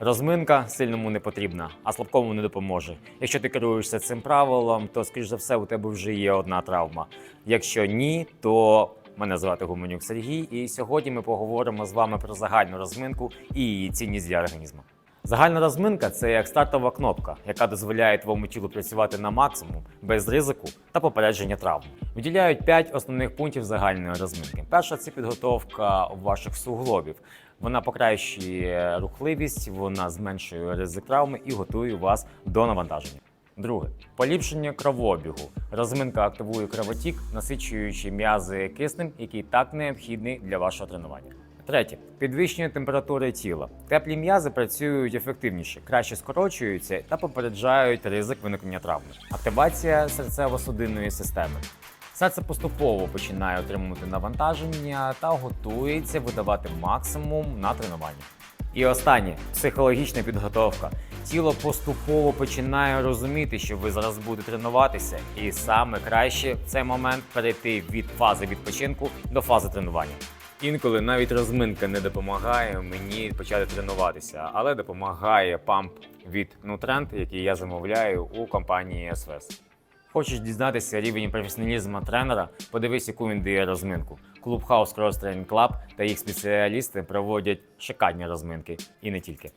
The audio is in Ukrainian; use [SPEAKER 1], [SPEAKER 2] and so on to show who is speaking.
[SPEAKER 1] Розминка сильному не потрібна, а слабкому не допоможе. Якщо ти керуєшся цим правилом, то скоріш за все у тебе вже є одна травма. Якщо ні, то мене звати Гуменюк Сергій, і сьогодні ми поговоримо з вами про загальну розминку і її цінність для організму. Загальна розминка це як стартова кнопка, яка дозволяє твоєму тілу працювати на максимум без ризику та попередження травм. Виділяють 5 основних пунктів загальної розминки. Перша це підготовка ваших суглобів. Вона покращує рухливість, вона зменшує ризик травми і готує вас до навантаження. Друге поліпшення кровообігу. Розминка активує кровотік, насичуючи м'язи киснем, який так необхідний для вашого тренування. Третє підвищення температури тіла. Теплі м'язи працюють ефективніше, краще скорочуються та попереджають ризик виникнення травми. Активація серцево-судинної системи. Серце поступово починає отримувати навантаження та готується видавати максимум на тренування. І останнє психологічна підготовка. Тіло поступово починає розуміти, що ви зараз будете тренуватися, і саме краще в цей момент перейти від фази відпочинку до фази тренування. Інколи навіть розминка не допомагає мені почати тренуватися, але допомагає памп від Nutrend, який я замовляю у компанії SVS. Хочеш дізнатися рівень професіоналізму тренера? Подивись, яку він дає розминку. Клуб House Cross Training Club та їх спеціалісти проводять шикарні розминки і не тільки.